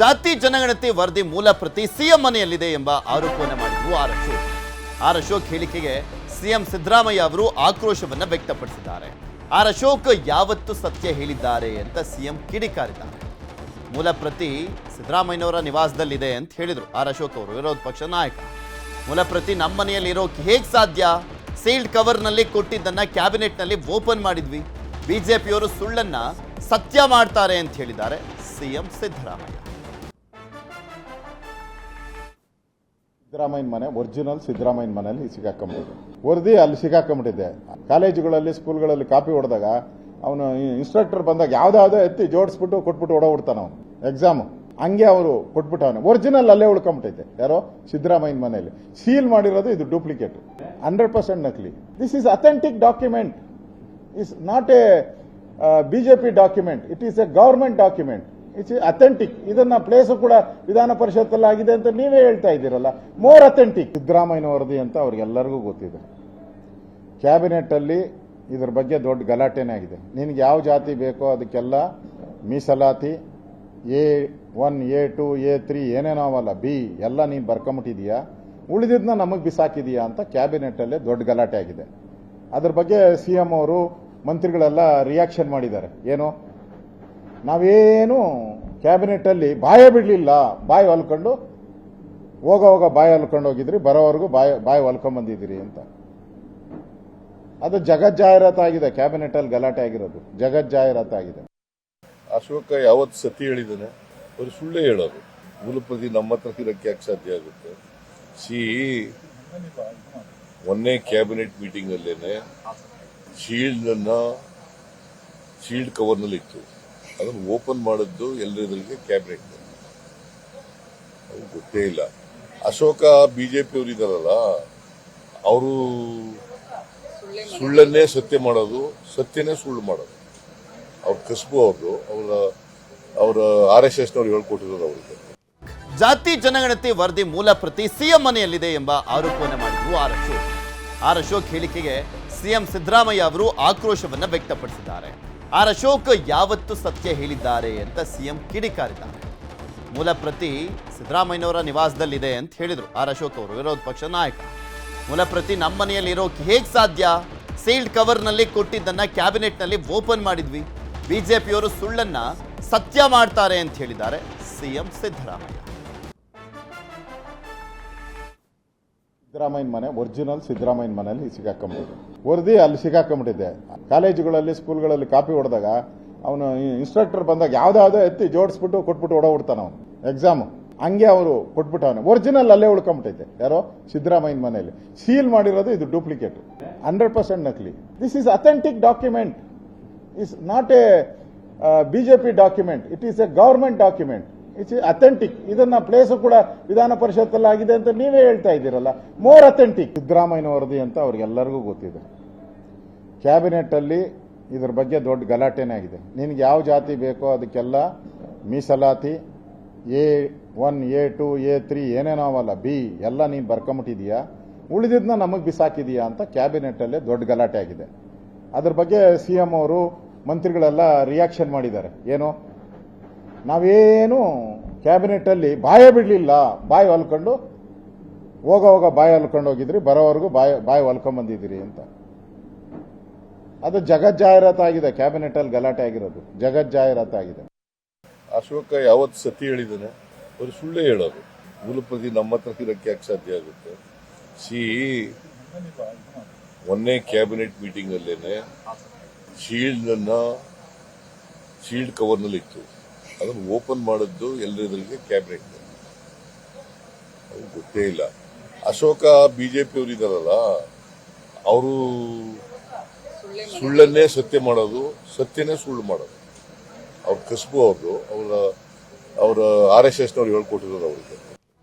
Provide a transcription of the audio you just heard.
ಜಾತಿ ಜನಗಣತಿ ವರದಿ ಮೂಲ ಪ್ರತಿ ಸಿಎಂ ಮನೆಯಲ್ಲಿದೆ ಎಂಬ ಆರೋಪವನ್ನು ಮಾಡಿದ್ರು ಆರ್ ಅಶೋಕ್ ಆರ್ ಅಶೋಕ್ ಹೇಳಿಕೆಗೆ ಸಿಎಂ ಸಿದ್ದರಾಮಯ್ಯ ಅವರು ಆಕ್ರೋಶವನ್ನು ವ್ಯಕ್ತಪಡಿಸಿದ್ದಾರೆ. ಆರ್ ಅಶೋಕ್ ಯಾವತ್ತು ಸತ್ಯ ಹೇಳಿದ್ದಾರೆ ಅಂತ ಸಿಎಂ ಕಿಡಿಕಾರಿದ್ದಾರೆ. ಮೂಲ ಪ್ರತಿ ಸಿದ್ದರಾಮಯ್ಯನವರ ನಿವಾಸದಲ್ಲಿದೆ ಅಂತ ಹೇಳಿದರು ಆರ್ ಅಶೋಕ್ ಅವರು, ವಿರೋಧ ಪಕ್ಷ ನಾಯಕ. ಮೂಲ ಪ್ರತಿ ನಮ್ಮ ಮನೆಯಲ್ಲಿ ಇರೋಕೆ ಹೇಗೆ ಸಾಧ್ಯ? ಸೀಲ್ಡ್ ಕವರ್ನಲ್ಲಿ ಕೊಟ್ಟಿದ್ದನ್ನು ಕ್ಯಾಬಿನೆಟ್ನಲ್ಲಿ ಓಪನ್ ಮಾಡಿದ್ವಿ. ಬಿಜೆಪಿಯವರು ಸುಳ್ಳನ್ನ ಸತ್ಯ ಮಾಡ್ತಾರೆ ಅಂತ ಹೇಳಿದ್ದಾರೆ ಸಿಎಂ ಸಿದ್ದರಾಮಯ್ಯ. ಸಿದ್ದರಾಮಯ್ಯನ ಮನೆ ಒರಿಜಿನಲ್ ಸಿದ್ದರಾಮಯ್ಯನ ಮನೆಯಲ್ಲಿ ಸಿಗಾಕೊಂಬಿಟ್ಟಿದೆ ವರದಿ ಅಲ್ಲಿ ಸಿಗಾಕೊಂಬಿಟ್ಟಿದೆ ಕಾಲೇಜುಗಳಲ್ಲಿ, ಸ್ಕೂಲ್ಗಳಲ್ಲಿ ಕಾಪಿ ಹೊಡೆದಾಗ ಅವನು ಇನ್ಸ್ಟ್ರಕ್ಟರ್ ಬಂದಾಗ ಯಾವ್ದಾವ್ದೋ ಎತ್ತಿ ಜೋಡಿಸ್ಬಿಟ್ಟು ಕೊಟ್ಬಿಟ್ಟು ಹೊಡೋಬಿಡ್ತಾನ ಅವನು. ಎಕ್ಸಾಮ್ ಹಂಗೆ ಅವರು ಕೊಟ್ಬಿಟ್ಟವನು. ಒರಿಜಿನಲ್ ಅಲ್ಲೇ ಉಳ್ಕೊಂಬಿಟ್ಟೈತೆ ಯಾರೋ? ಸಿದ್ದರಾಮಯ್ಯನ ಮನೆಯಲ್ಲಿ. ಸೀಲ್ ಮಾಡಿರೋದು ಇದು ಡೂಪ್ಲಿಕೇಟ್ ಹಂಡ್ರೆಡ್ ಪರ್ಸೆಂಟ್ ನಕಲಿ. This is authentic document is not a BJP document it is a government document it's authentic ಇದನ್ನ ಪ್ಲೇಸ್ ಕೂಡ ವಿಧಾನ ಪರಿಷತ್ತಲ್ಲಿ ಆಗಿದೆ ಅಂತ ನೀವೇ ಹೇಳ್ತಾ ಇದ್ದೀರಲ್ಲ. ಮೋರ್ ಅಥೆಂಟಿಕ್ ಸಿದ್ದರಾಮಯ್ಯನ ವರದಿ ಅಂತ ಅವ್ರಿಗೆಲ್ಲರಿಗೂ ಗೊತ್ತಿದೆ. ಕ್ಯಾಬಿನೆಟ್ ಅಲ್ಲಿ ಇದ್ರ ಬಗ್ಗೆ ದೊಡ್ಡ ಗಲಾಟೆನೇ ಆಗಿದೆ. ನಿನ್ಗೆ ಯಾವ ಜಾತಿ ಬೇಕೋ ಅದಕ್ಕೆಲ್ಲ ಮೀಸಲಾತಿ A one A two A three ಏನೇನೋ ಅವಲ್ಲ ಬಿ ಎಲ್ಲ ನೀನು ಬರ್ಕೊಂಬಿಟ್ಟಿದೀಯಾ? ಉಳಿದಿದ್ನ ನಮಗೆ ಬಿಸಾಕಿದೀಯಾ ಅಂತ ಕ್ಯಾಬಿನೆಟ್ ಅಲ್ಲೇ ದೊಡ್ಡ ಗಲಾಟೆ ಆಗಿದೆ. ಅದ್ರ ಬಗ್ಗೆ ಸಿ ಎಂ ಅವರು ಮಂತ್ರಿಗಳೆಲ್ಲ ರಿಯಾಕ್ಷನ್ ಮಾಡಿದ್ದಾರೆ. ಏನು? ನಾವೇನು ಕ್ಯಾಬಿನೆಟಲ್ಲಿ ಬಾಯ ಬಿಡಲಿಲ್ಲ. ಬಾಯಿ ಹೊಲ್ಕೊಂಡು, ಹೋಗ ಹೋಗ ಬಾಯಿ ಹೊಲ್ಕೊಂಡು ಹೋಗಿದ್ರಿ, ಬರೋವರೆಗೂ ಬಾಯಿ ಬಾಯಿ ಹೊಲ್ಕೊಂಬಂದಿದ್ದೀರಿ ಅಂತ. ಅದು ಜಗತ್ ಜಾಹೀರಾತಾಗಿದೆ ಕ್ಯಾಬಿನೆಟ್ ಅಲ್ಲಿ ಗಲಾಟೆ ಆಗಿರೋದು. ಜಗತ್ ಜಾಹೀರಾತಾಗಿದೆ ಅಶೋಕ, ಯಾವತ್ತು ಸತಿ ಹೇಳಿದ್ದಾನೆ, ಅವರು ಸುಳ್ಳೇ ಹೇಳೋದು. ಮೂಲಪ್ರತಿ ನಮ್ಮ ಹತ್ರ ಇರೋಕ್ಕೆ ಯಾಕೆ ಸಾಧ್ಯ ಆಗುತ್ತೆ? ಸಿ ಒಂದೇ ಕ್ಯಾಬಿನೆಟ್ ಮೀಟಿಂಗ್ ಶೀಲ್ಡನ್ನು ಶೀಲ್ಡ್ ಕವರ್ನಲ್ಲಿ ಇತ್ತು ಅದನ್ನು ಓಪನ್ ಮಾಡಿದ್ದು ಎಲ್ಲರಿಗೆ ಕ್ಯಾಬಿನೆಟ್. ಗೊತ್ತೇ ಇಲ್ಲ. ಅಶೋಕ ಬಿಜೆಪಿ ಅವರು ಇದಾರಲ್ಲ ಅವರು ಸುಳ್ಳನ್ನೇ ಸತ್ಯ ಮಾಡೋದು, ಸತ್ಯನೇ ಸುಳ್ಳು ಮಾಡೋದು. ಅವ್ರ ಕಸಬು ಅವ್ರದ್ದು, ಅವರ ಅವರ ಆರ್ ಎಸ್ ಎಸ್ ನವ್ರು ಹೇಳ್ಕೊಟ್ಟಿರೋದು ಅವ್ರಿಗೆ. ಜಾತಿ ಜನಗಣತಿ ವರದಿ ಮೂಲ ಪ್ರತಿ ಸಿಎಂ ಮನೆಯಲ್ಲಿದೆ ಎಂಬ ಆರೋಪವನ್ನು ಮಾಡಿದ್ರು ಆರ್ ಅಶೋಕ್. ಆರ್ ಅಶೋಕ್ ಹೇಳಿಕೆಗೆ ಸಿಎಂ ಸಿದ್ದರಾಮಯ್ಯ ಅವರು ಆಕ್ರೋಶವನ್ನು ವ್ಯಕ್ತಪಡಿಸಿದ್ದಾರೆ. ಆರ್ ಅಶೋಕ್ ಯಾವತ್ತು ಸತ್ಯ ಹೇಳಿದ್ದಾರೆ ಅಂತ ಸಿಎಂ ಕಿಡಿಕಾರಿದ್ದಾರೆ. ಮೂಲ ಪ್ರತಿ ಸಿದ್ದರಾಮಯ್ಯನವರ ನಿವಾಸದಲ್ಲಿದೆ ಅಂತ ಹೇಳಿದರು ಆರ್ ಅಶೋಕ್ ಅವರು, ವಿರೋಧ ಪಕ್ಷ ನಾಯಕ. ಮೂಲ ಪ್ರತಿ ನಮ್ಮ ಮನೆಯಲ್ಲಿ ಇರೋಕೆ ಹೇಗೆ ಸಾಧ್ಯ? ಸೀಲ್ಡ್ ಕವರ್ನಲ್ಲಿ ಕೊಟ್ಟಿದ್ದನ್ನು ಕ್ಯಾಬಿನೆಟ್ನಲ್ಲಿ ಓಪನ್ ಮಾಡಿದ್ವಿ. ಬಿಜೆಪಿಯವರು ಸುಳ್ಳನ್ನು ಸತ್ಯ ಮಾಡ್ತಾರೆ ಅಂತ ಹೇಳಿದ್ದಾರೆ ಸಿಎಂ ಸಿದ್ದರಾಮಯ್ಯ. ಸಿದ್ದರಾಮಯ್ಯನ ಮನೆ, ಒರಿಜಿನಲ್ ಸಿದ್ದರಾಮಯ್ಯನ ಮನೆಯಲ್ಲಿ ಸಿಗಾಕೊಂಬಿಟ್ಟಿದೆ. ವರದಿ ಅಲ್ಲಿ ಸಿಗಾಕೊಂಬಿಟ್ಟಿದೆ. ಕಾಲೇಜುಗಳಲ್ಲಿ, ಸ್ಕೂಲ್ಗಳಲ್ಲಿ ಕಾಪಿ ಹೊಡೆದಾಗ ಅವನು ಇನ್ಸ್ಟ್ರಕ್ಟರ್ ಬಂದಾಗ ಯಾವ್ದಾವ್ದೋ ಎತ್ತಿ ಜೋಡಿಸ್ಬಿಟ್ಟು ಕೊಟ್ಬಿಟ್ಟು ಹೊಡೋಬಿಡ್ತಾನ ಅವನು. ಎಕ್ಸಾಮ್ ಹಂಗೆ ಅವರು ಕೊಟ್ಬಿಟ್ಟವನು. ಒರಿಜಿನಲ್ ಅಲ್ಲೇ ಉಳ್ಕೊಂಬಿಟ್ಟೈತೆ ಯಾರೋ? ಸಿದ್ದರಾಮಯ್ಯನ ಮನೆಯಲ್ಲಿ. ಸೀಲ್ ಮಾಡಿರೋದು ಇದು ಡೂಪ್ಲಿಕೇಟ್ ಹಂಡ್ರೆಡ್ ಪರ್ಸೆಂಟ್ ನಕಲಿ. This is authentic document is not a BJP document it is a government document it's authentic ಇದನ್ನ ಪ್ಲೇಸ್ ಕೂಡ ವಿಧಾನ ಪರಿಷತ್ತಲ್ಲಿ ಆಗಿದೆ ಅಂತ ನೀವೇ ಹೇಳ್ತಾ ಇದ್ದೀರಲ್ಲ. ಮೋರ್ ಅಥೆಂಟಿಕ್ ಸಿದ್ದರಾಮಯ್ಯನ ವರದಿ ಅಂತ ಅವ್ರಿಗೆಲ್ಲರಿಗೂ ಗೊತ್ತಿದೆ. ಕ್ಯಾಬಿನೆಟ್ ಅಲ್ಲಿ ಇದ್ರ ಬಗ್ಗೆ ದೊಡ್ಡ ಗಲಾಟೆನೇ ಆಗಿದೆ. ನಿನ್ಗೆ ಯಾವ ಜಾತಿ ಬೇಕೋ ಅದಕ್ಕೆಲ್ಲ ಮೀಸಲಾತಿ A one A two A three ಏನೇನೋ ಅವಲ್ಲ ಬಿ ಎಲ್ಲ ನೀನು ಬರ್ಕೊಂಬಿಟ್ಟಿದೀಯಾ? ಉಳಿದಿದ್ನ ನಮಗೆ ಬಿಸಾಕಿದೀಯಾ ಅಂತ ಕ್ಯಾಬಿನೆಟ್ ಅಲ್ಲೇ ದೊಡ್ಡ ಗಲಾಟೆ ಆಗಿದೆ. ಅದ್ರ ಬಗ್ಗೆ ಸಿ ಎಂ ಅವರು ಮಂತ್ರಿಗಳೆಲ್ಲ ರಿಯಾಕ್ಷನ್ ಮಾಡಿದ್ದಾರೆ. ಏನು? ನಾವೇನು ಕ್ಯಾಬಿನೆಟ್ ಅಲ್ಲಿ ಬಾಯ ಬಿಡಲಿಲ್ಲ. ಬಾಯಿ ಹೊಲ್ಕೊಂಡು, ಹೋಗ ಹೋಗ ಬಾಯಿ ಹೊಲ್ಕೊಂಡು ಹೋಗಿದ್ರಿ, ಬರೋವರೆಗೂ ಬಾಯಿ ಬಾಯಿ ಹೊಲ್ಕೊಂಬಂದಿದ್ದೀರಿ ಅಂತ. ಅದು ಜಗತ್ ಜಾಹೀರಾತಾಗಿದೆ ಕ್ಯಾಬಿನೆಟ್ ಅಲ್ಲಿ ಗಲಾಟೆ ಆಗಿರೋದು. ಜಗತ್ ಜಾಹೀರಾತಾಗಿದೆ ಅಶೋಕ, ಯಾವತ್ತು ಸತಿ ಹೇಳಿದ್ದಾನೆ, ಅವರು ಸುಳ್ಳೇ ಹೇಳೋದು. ಮೂಲಪ್ರತಿ ನಮ್ಮ ಹತ್ರ ಇರೋಕ್ಕೆ ಯಾಕೆ ಸಾಧ್ಯ ಆಗುತ್ತೆ? ಸಿ ಮೊನ್ನೆ ಕ್ಯಾಬಿನೆಟ್ ಮೀಟಿಂಗ್ ಅಲ್ಲೇನೆ ಶೀಲ್ಡ್ ಅನ್ನ ಶೀಲ್ಡ್ ಕವರ್ನಲ್ಲಿ ಇತ್ತು ಅದನ್ನು ಓಪನ್ ಮಾಡಿದ್ದು ಎಲ್ಲರಿದ್ರಿಗೆ ಕ್ಯಾಬಿನೆಟ್ ಗೊತ್ತೇ ಇಲ್ಲ. ಅಶೋಕ ಬಿಜೆಪಿ ಅವರು ಇದಾರಲ್ಲ ಅವರು ಸುಳ್ಳನ್ನೇ ಸತ್ಯ ಮಾಡೋದು, ಸತ್ಯನೇ ಸುಳ್ಳು ಮಾಡೋದು. ಅವ್ರ ಕಸಬು ಅವ್ರದ್ದು, ಅವರ ಅವರ ಆರ್ ಎಸ್ ಎಸ್ನವ್ರು ಹೇಳ್ಕೊಟ್ಟಿರೋದು ಅವ್ರಿಗೆ.